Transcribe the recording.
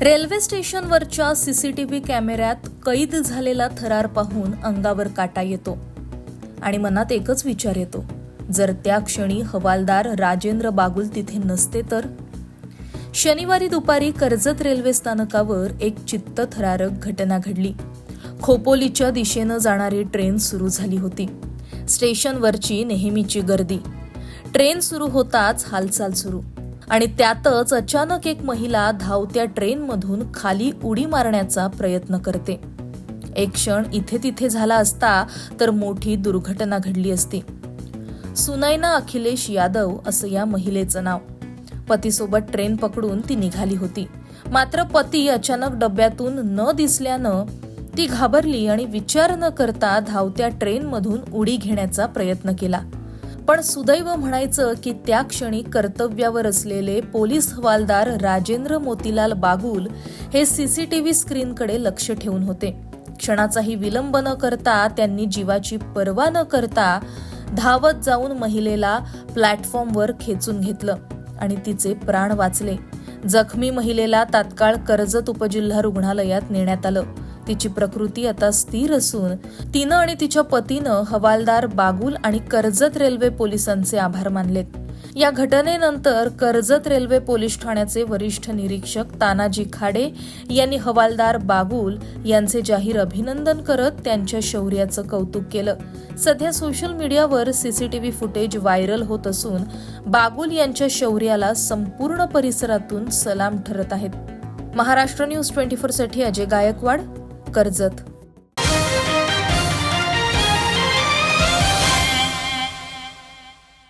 Railway स्टेशनवरच्या CCTV कॅमेऱ्यात कैद झालेला थरार पाहून अंगावर काटा येतो आणि मनात एकच विचार येतो जर त्या क्षणी हवालदार राजेंद्र बागुल तिथे नसते तर? शनिवारी दुपारी कर्जत रेल्वे स्थानकावर एक चित्तथरारक घटना घडली. खोपोलीच्या दिशेनं जाणारी ट्रेन सुरू झाली होती. स्टेशनवरची नेहमीची गर्दी. ट्रेन सुरू होताच हालचाल सुरू. आणि त्यातच अचानक एक महिला धावत्या ट्रेनमधून खाली उडी मारण्याचा प्रयत्न करते. एक क्षण इथे तिथे झाला असता तर मोठी दुर्घटना घडली असती. सुनैना अखिलेश यादव असं या महिलेचं नाव. पतीसोबत ट्रेन पकडून ती निघाली होती. मात्र पती अचानक डब्यातून न दिसल्यानं ती घाबरली आणि विचार न करता धावत्या ट्रेनमधून उडी घेण्याचा प्रयत्न केला. पण सुदैव म्हणायचं की त्या क्षणी कर्तव्यावर असलेले पोलीस हवालदार राजेंद्र मोतीलाल बागुल हे सीसीटीव्ही स्क्रीनकडे लक्ष ठेवून होते. क्षणाचाही विलंब न करता त्यांनी जीवाची पर्वा न करता धावत जाऊन महिलेला प्लॅटफॉर्मवर खेचून घेतलं आणि तिचे प्राण वाचले. जखमी महिलेला तात्काळ कर्जत उपजिल्हा रुग्णालयात नेण्यात आलं. तिची प्रकृती आता स्थिर असून तिनं आणि तिच्या पतीनं हवालदार बागुल आणि कर्जत रेल्वे पोलिसांचे आभार मानलेत. या घटनेनंतर कर्जत रेल्वे पोलीस ठाण्याचे वरिष्ठ निरीक्षक तानाजी खाडे यांनी हवालदार बागुल यांचे जाहीर अभिनंदन करत त्यांच्या शौर्याचं कौतुक केलं. सध्या सोशल मीडियावर सीसीटीव्ही फुटेज व्हायरल होत असून बागुल यांच्या शौर्याला संपूर्ण परिसरातून सलाम ठरत आहेत. महाराष्ट्र न्यूज ट्वेंटी फोरसाठी अजय गायकवाड कर्जत.